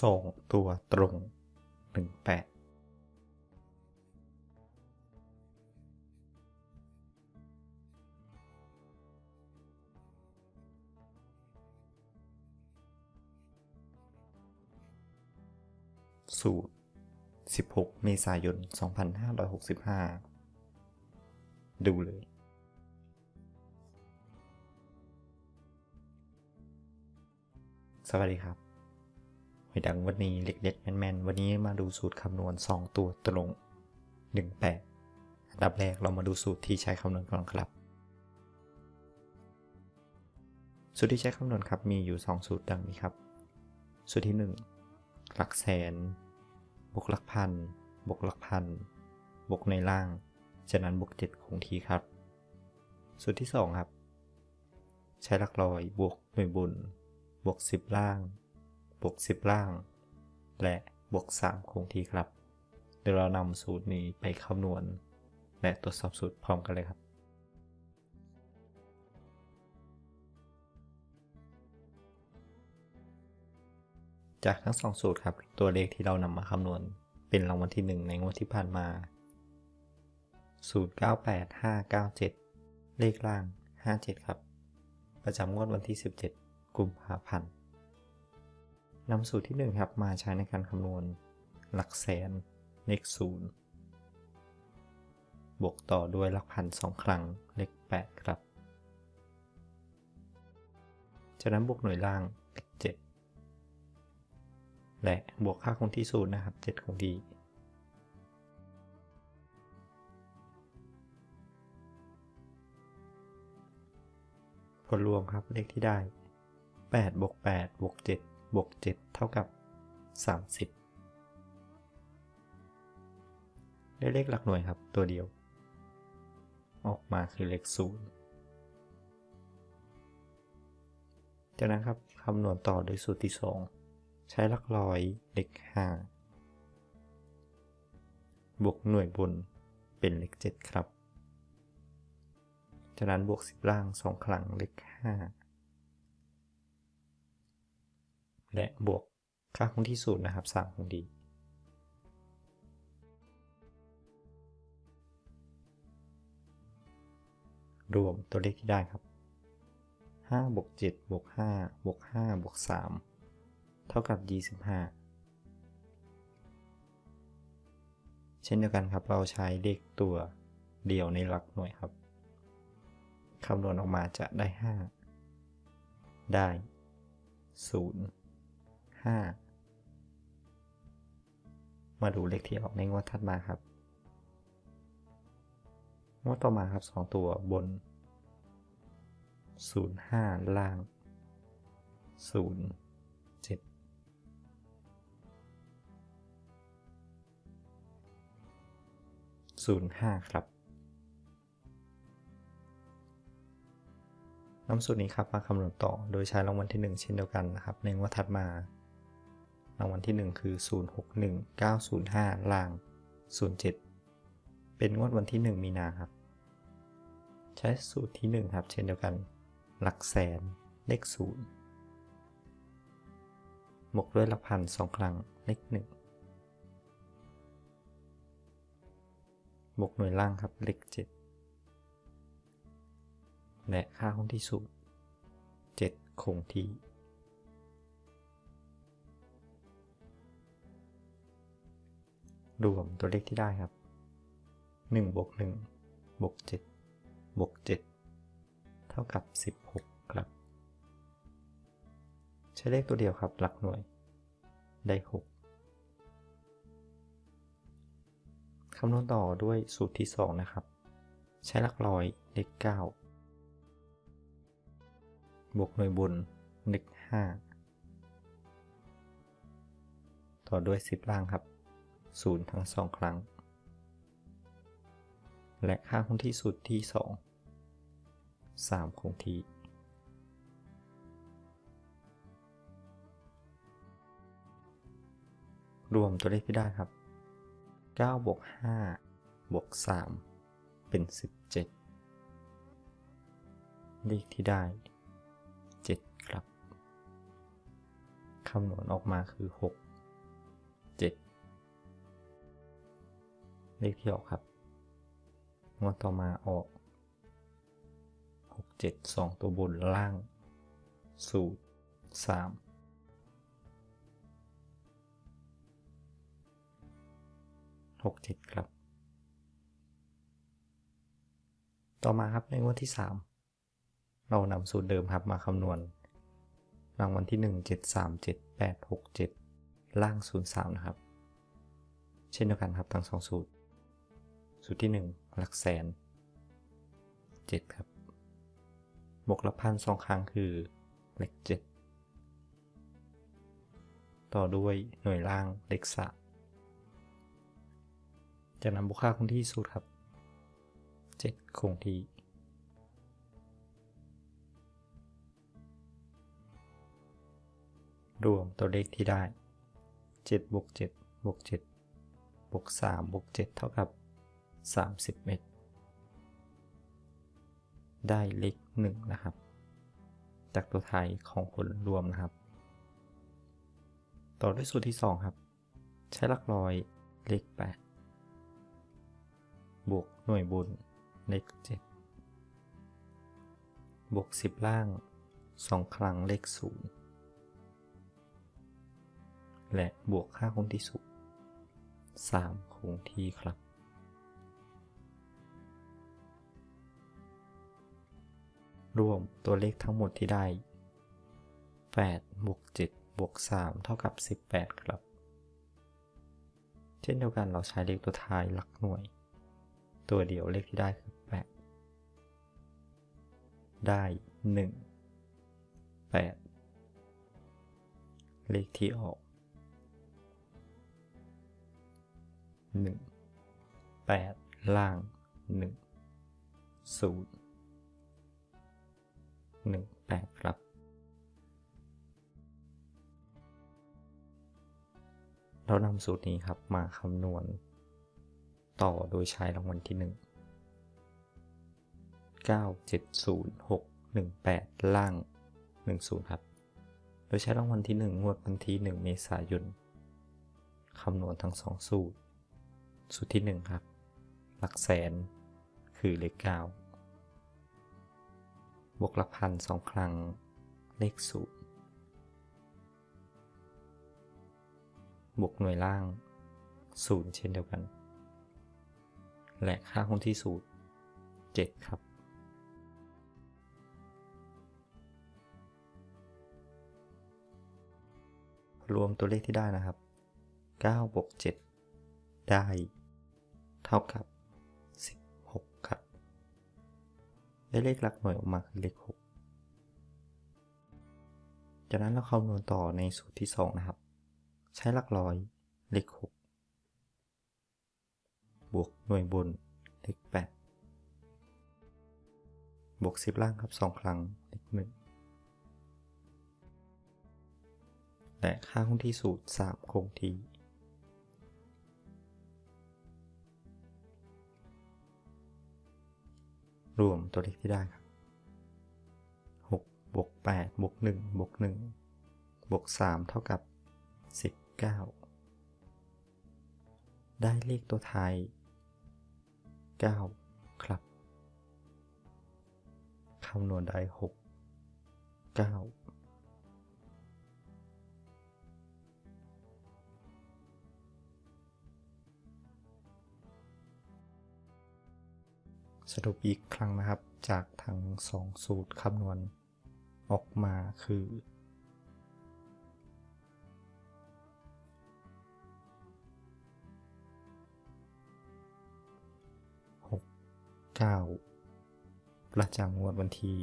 สองตัวตรงหนึ่งแปดสูตร 16 เมษายน 2565 ดูเลย สวัสดีครับ หวยดังวันนี้เล็กเด็ดแมนๆ วันนี้มาดูสูตรคำนวณ 2 ตัวตรง 18 อันดับแรกเรามาดูสูตรที่ใช้คำนวณก่อนครับ สูตรที่ใช้คำนวณครับมีอยู่ 2 สูตรดังนี้ครับ สูตรที่ 1 หลักแสน บวกหลักพัน บวกหลักพัน บวกในล่าง จากนั้นบวก7คงที่ครับ สูตรที่ 2 ครับ ใช้หลักร้อยบวกหน่วยบุญบวก 10 ล่าง บวก10 ล่าง และบวก 3 คงที่ครับ เดี๋ยวเรานำสูตรนี้ไปคำนวณ และตรวจสอบสูตรพร้อมกันเลยครับจากทั้งสองสูตรครับ ตัวเลขที่เรานำมาคำนวณเป็นรางวัลที่ 1 ในงวดที่ผ่านมา 098597 เลขล่าง 57 ครับ ประจำงวดวันที่ 17 กุมภาพันธ์ นำสูตรที่ 1 ครับ มาใช้ในการคำนวณหลักแสนเลขศูนย์บวกต่อด้วยหลักพันสองครั้งเลข8ครับ จากนั้นบวกหน่วยล่างเลข7และบวกค่าคงที่ศูนย์นะครับ 7 คงที่ผลรวมครับเลขที่ได้8บวก8บวก7 บวก7 เท่ากับ 30 ได้เลขหลักหน่วยครับตัวเดียว ออกมาคือเลข0จากนั้นครับคำนวณต่อโดยสูตรที่ 2 ใช้หลักร้อยเลข5บวกหน่วยบนเป็นเลข7ครับจากนั้นบวก10ล่าง 2 ครั้งเลข5 และบวกค่าคงที่ศูนย์นะครับ3คงดี รวมตัวเลขที่ได้ครับ5บวก7บวก5บวก5บวก3เท่ากับ 25 เช่นเดียวกันครับ เราใช้เลขตัวเดียวในหลักหน่วยครับ คำนวณออกมาจะได้ 5 ได้ 0 5 มาดูเลขที่ออกในงวดถัดมาครับ งวดต่อมาครับ 2 ตัวบน 05 ล่าง 07 05 ครับ น้ำสูตรนี้ครับมาคำนวณต่อโดยใช้รางวัลที่ 1 เช่นเดียวกันนะครับในงวดถัดมา รางวัลที่ 1 คือ 061905 ล่าง 07 เป็นงวดวันที่ 1 มีนาครับ ใช้สูตรที่ 1 ครับ เช่นเดียวกัน หลักแสน เลข0บวกด้วยหลักพันสองครั้ง เลข1บวกหน่วยล่างครับ เลข7และค่าคงที่สูตร7คงที่ รวมตัวเลขที่ได้ครับ1บวก1บวก7บวก7เท่ากับ 16 ครับ ใช้เลขตัวเดียวครับ หลักหน่วย ได้ 6 คำนวณต่อด้วยสูตรที่ 2 นะครับ ใช้หลักร้อยเลข 9 บวกหน่วยบนเลข5ต่อด้วย 10 ล่างครับ 0 ทั้ง 2 ครั้ง และค่าคงที่สูตรที่ 2 3 คงที่ รวมตัวเลขที่ได้ครับ 9 บวก 5 บวก 3 เป็น 17 เลขที่ได้ 7 ครับ คำนวณออกมาคือ 6 เลขที่ออกครับ งวดต่อมาออกหกเจ็ดสองตัวบนล่าง สูตรสามหกเจ็ดครับ ต่อมาครับในงวดที่สามเรานำสูตรเดิมครับมาคำนวณ รางวัลที่หนึ่งเจ็ดสามเจ็ดแปดหกเจ็ดล่างศูนย์สามนะครับ เช่นเดียวกันครับทั้งสองสูตร สูตรที่หนึ่งหลักแสนเจ็ดครับ บวกละพันสองครั้งคือเลขเจ็ดต่อด้วยหน่วยล่างเลขสามจะนำบุคค่าคงที่สูตรครับเจ็ดคงที่รวมตัวเลขที่ได้7บวก7บวก7บวก3บวก7เท่ากับ 31 ได้เลข1นะครับ จากตัวไทยของผลรวมนะครับ ต่อด้วยสูตรที่ 2 ครับ ใช้หลักร้อยเลข8บวกหน่วยบุญเลข7บวก 10 ล่าง 2 ครั้งเลข0และบวกค่าคงที่สุด3คงที่ครับ รวมตัวเลขทั้งหมดที่ได้ 8 บวก 7 บวก 3 เท่ากับ 18 ครับ เช่นเดียวกันเราใช้เลขตัวท้ายหลักหน่วย ตัวเดียวเลขที่ได้คือ 8 ได้ 1 8 เลขที่ออกหนึ่งแปดล่างหนึ่ งศูนย์หนึ่งแปดครับ เรานำสูตรนี้ครับมาคำนวณ ต่อโดยใช้รางวัลที่หนึ่งเก้าเจ็ดศูนย์หกหนึ่งแปดล่างหนึ่งศูนย์ครับ โดยใช้รางวัลที่หนึ่งงวดวันที่หนึ่งเมษายน คำนวณทั้งสองสูตร สูตรที่หนึ่งครับ หลักแสนคือเลขเก้า บวกหลักพันสองครั้ง เลขศูนย์บวกหน่วยล่างศูนย์เช่นเดียวกัน และค่าคงที่สูตรเจ็ดครับ รวมตัวเลขที่ได้นะครับ9บวก7ได้ เท่ากับ ได้เลขหลักหน่วยออกมาคือเลข 6 จากนั้นเราคำนวณต่อในสูตรที่ 2 นะครับ ใช้หลักร้อยเลข 6 บวกหน่วยบนเลข 8 บวก 10 ล่างครับ 2 ครั้งเลข 1 และค่าคงที่สูตร 3 คงที่ รวมตัวเลขที่ได้ครับ6บวก8บวก1บวก1บวก3เท่ากับ 19 ได้เลขตัวท้าย 9 ครับ คำนวณได้ 6 9 สรุปอีกครั้งนะครับจากทั้งสองสูตรคำนวณออกมาคือหกเก้าประจำงวดวันที่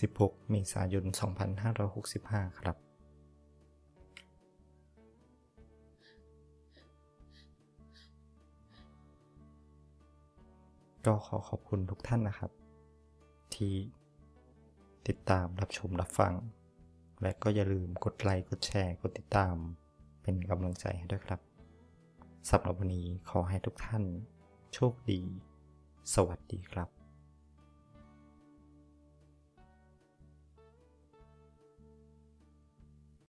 สิบหกเมษายนสองพันห้าร้อยหกสิบห้าครับ ก็ขอขอบคุณทุกท่านนะครับ ที่ติดตามรับชมรับฟัง และก็อย่าลืมกดไลค์กดแชร์กดติดตาม เป็นกำลังใจให้ด้วยครับสำหรับวันนี้ขอให้ทุกท่าน โชคดี สวัสดีครับ